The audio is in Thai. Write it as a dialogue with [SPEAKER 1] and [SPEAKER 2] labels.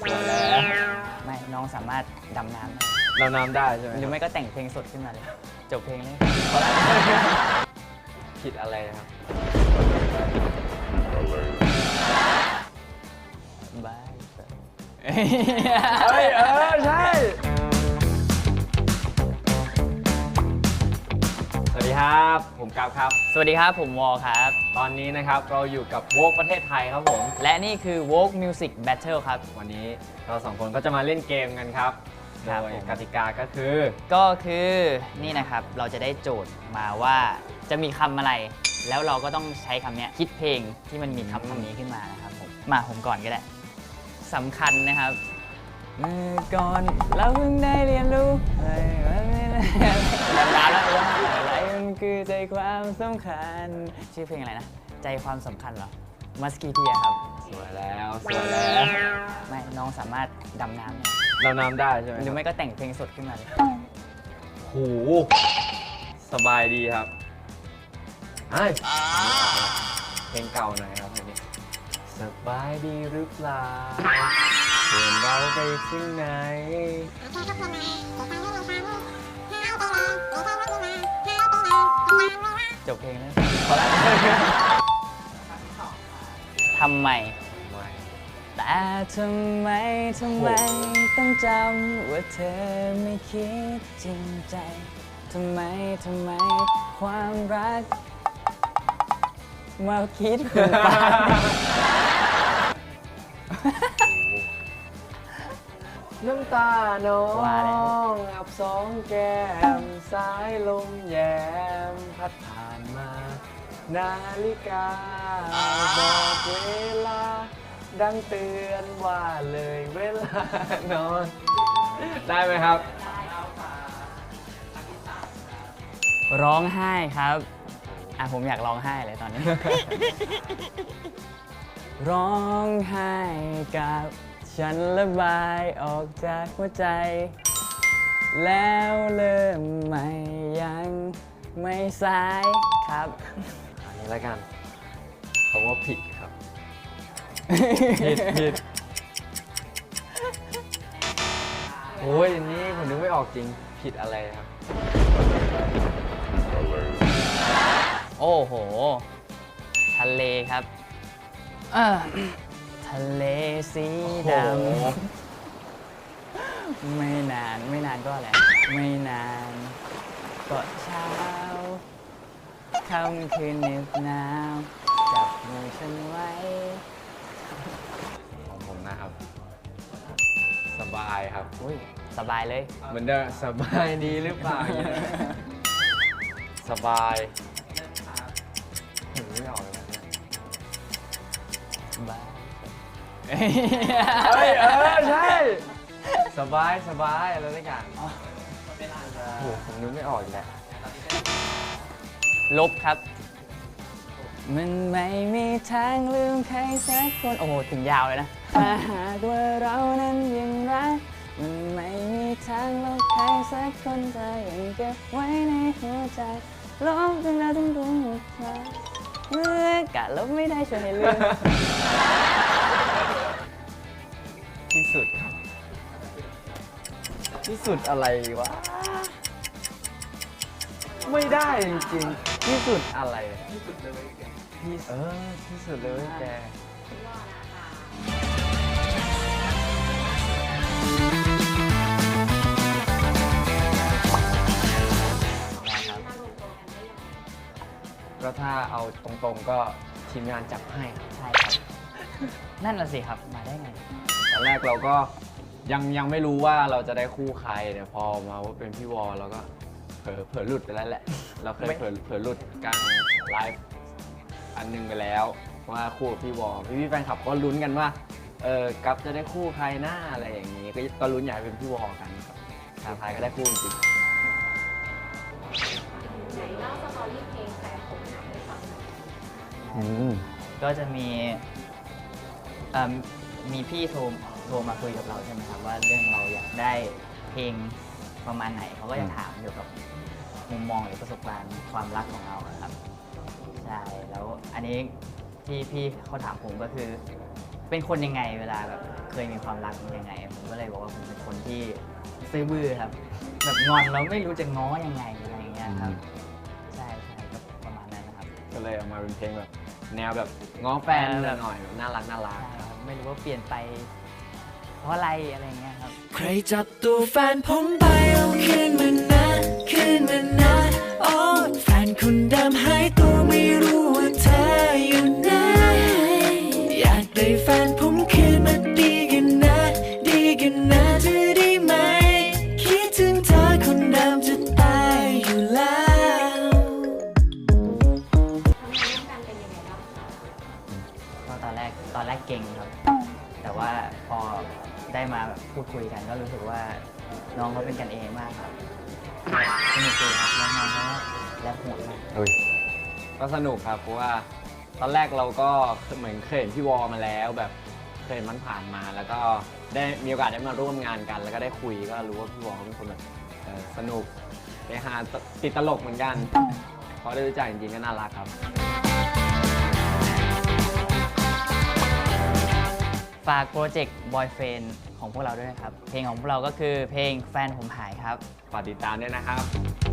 [SPEAKER 1] สวยแล้ว
[SPEAKER 2] ไม่น้องสามารถดำน้ำได้
[SPEAKER 1] เราน้ำได้ใช่ไหม
[SPEAKER 2] หรือไม่ก็แต่งเพลงสดขึ้นมาเลย จบเพลงเลย
[SPEAKER 1] ผิดอะไรครับ
[SPEAKER 2] บาย
[SPEAKER 1] เฮ้ย เออ ใช่ ครับ ผมกราฟครับ
[SPEAKER 2] สวัสดีครับ ผมวอลครับ
[SPEAKER 1] ตอนนี้นะครับเราอยู่กับโวกประเทศไทยครับผม
[SPEAKER 2] และนี่คือ Vogue Music Battle ครับ
[SPEAKER 1] วันนี้เราสองคนก็จะมาเล่นเกมกันครับโด
[SPEAKER 2] ครับ
[SPEAKER 1] ย
[SPEAKER 2] ผม
[SPEAKER 1] กติกาก็คือ
[SPEAKER 2] ก็คือนี่นะครับเราจะได้โจทย์มาว่าจะมีคำอะไร แล้วเราก็ต้องใช้คำเนี้ยคิดเพลงที่มันมีคำคำนี้ขึ้นมานะครับผมมาผมก่อนก็ได้สำคัญนะครับเมื่อก่อนเราเพิ่งได้เรียนรู้อะไรว่าไม่ได้แล้วแล้วว่าอะไรมัน คือใจความสำคัญ ชื่อเพลงอะไรนะ ใจความสำคัญเหรอมัสกีเทียครับ
[SPEAKER 1] สวยแล้วสวยแล้ว
[SPEAKER 2] ไม่น้องสามารถดำน้ำได้
[SPEAKER 1] เราน้ำได้ใช่ไหม
[SPEAKER 2] หรือไม่ก็แต่งเพลงสดขึ้นมาเลย
[SPEAKER 1] โหสบายดีครับไอ้ยเพลงเก่าหน่อยครับเพลงนี้สบายดีหรือเปล่าเพื่อนเราไปถึงไหน
[SPEAKER 2] จบเพลงแล้วทำไม
[SPEAKER 1] ไม่
[SPEAKER 2] แต่ทำไม ทำไม ต้องจำว่าเธอไม่คิดจริงใจ ทำไม ทำไม ความรัก มาคิดถึงไป
[SPEAKER 1] น้ำตาน้อ
[SPEAKER 2] ว่าแล้ว
[SPEAKER 1] งอับสองแก้มสายลมแยมพัดผ่านมา นาฬิกาบอกเวลา ดังเตือนว่าเลยเวลานอน ได้ไหมครับ
[SPEAKER 2] ร้องไห้ครับ อะผมอยากร้องไห้เลยตอนนี้ ร้องไห้กับ ฉันระบายออกจากหัวใจ แล้วเริ่มใหม่ยังไม่สายครับ
[SPEAKER 1] อั นนี้แล้วกันคำว่าผิดครับ ผิดผิดโอ้ยอันนี้ผมนึกไม่ออกจริง ผิดอะไรครับ
[SPEAKER 2] โอ้โห ทะเลครับ เอ่อทะเลสีด
[SPEAKER 1] โอ้โหำ
[SPEAKER 2] ไม่นานไม่นานก็อะไรไม่นานก็เช้า ค่ำคืนเหน็บหนาวจับมือฉันไว้
[SPEAKER 1] ของผมนะครับ สบายครับ
[SPEAKER 2] อุ้ยสบายเลย
[SPEAKER 1] เหมือนเดิมสบายดีหรือเปล่าอย่างเงี้ยสบายผมไม่ออกเลยนะเนี่ย
[SPEAKER 2] สบาย
[SPEAKER 1] เฮ้ยเออใช่ สบายสบายอะไรสักอย่างโอ้โหผมนึกไม่ออกอีกแล้ว
[SPEAKER 2] ลบครับ มันไม่มีทางลืมใครสักคน โอ้โห ถึงยาวเลยนะถ้าหากว่าเรานั้นยังรัก มันไม่มีทางลบใครสักคนจะยังเก็บไว้ในหัวใจลบจนเราต้องรู้หมดว่าเมื่อกะลบไม่ได้ช่วยให้ลืม
[SPEAKER 1] ที่สุดครับ ที่สุดอะไรวะ ไม่ได้จริงๆ ที่สุดอะไรที่สุดเลยแกที่เออที่สุดเลยแกก็ถ้าเอาตรงๆก็ทีมงานจับให้ครับ
[SPEAKER 2] ใช่ครับ นั่นน่ะสิครับมาได้ไง
[SPEAKER 1] ตอนแรกเราก็ยังยังไม่รู้ว่าเราจะได้คู่ใครเนี่ยพอมาว่าเป็นพี่วอลเราก็ เผลอเผลอหลุดไปแล้วแหละ เราเคย
[SPEAKER 2] ไม่
[SPEAKER 1] เผลอเผลอหลุดกลางไลฟ์อันหนึงไปแล้ว ว่าคู่กับพี่วอลพี่พี่ๆแฟนคลับก็ลุ้นกันว่าเออกับจะได้คู่ใครหน้าอะไรอย่างนี้ ก็ก็ลุ้นอยากให้เป็นพี่วอลกันครับทางไทายก็ได้คู่จริง
[SPEAKER 2] ก็จะมีเอิ่มมีพี่โทรโทรมาคุยกับเราใช่ไหมครับว่าเรื่องเราอยากได้เพลง ประมาณไหนเขาก็จะถามเกี่ยวกับมุมมองหรือประสบการณ์ความรักของเราอะครับใช่แล้วอันนี้ที่พี่เขาถามผมก็คือ เป็นคนยังไงเวลาแบบเคยมีความรักยังไง ผมก็เลยบอกว่าผมเป็นคนที่ซื่อบื้อครับ แบบงอนเราไม่รู้จะง้อยังไงอะไรอย่างเงี้ยครับใช่ใช่ก็ประมาณนั้นนะครับ
[SPEAKER 1] ก็เลยเออกมาเป็นเพลงแบบ แนวแบบง้อแฟนหน่อยแบบน่ารักน่ารัก
[SPEAKER 2] ใช่ครับไม่รู้ว่าเปลี่ยนไป เพราะอะไรอะไรเงี้ยครับ
[SPEAKER 3] ใครจับตัวแฟนผมไปเอาคืนมันนะคืนมันนะโอ้
[SPEAKER 2] พูดคุยกันก็รู้สึกว่าน้องเขาเป็นกันเองมากครับสนุกดีครับน้องๆเขาแรปโหดมาก
[SPEAKER 1] อุ้ย ก็สนุกครับเพราะว่าตอนแรกเราก็เหมือนเคยเห็นพี่วอมาแล้ว แบบเคยเห็นมันผ่านมา แล้วก็ได้มีโอกาสได้มาร่วมงานกัน แล้วก็ได้คุยก็รู้ว่าพี่วอเขาเป็นคนแบบเออสนุกไปหาติดตลกเหมือนกันพอได้รู้จักจริงๆก็น่ารักครับ
[SPEAKER 2] ฝากโปรเจกต์ Boyfriend ของพวกเราด้วยนะครับ เพลงของพวกเราก็คือเพลงแฟนผมหายครับ
[SPEAKER 1] ฝากติดตามด้วยนะครับ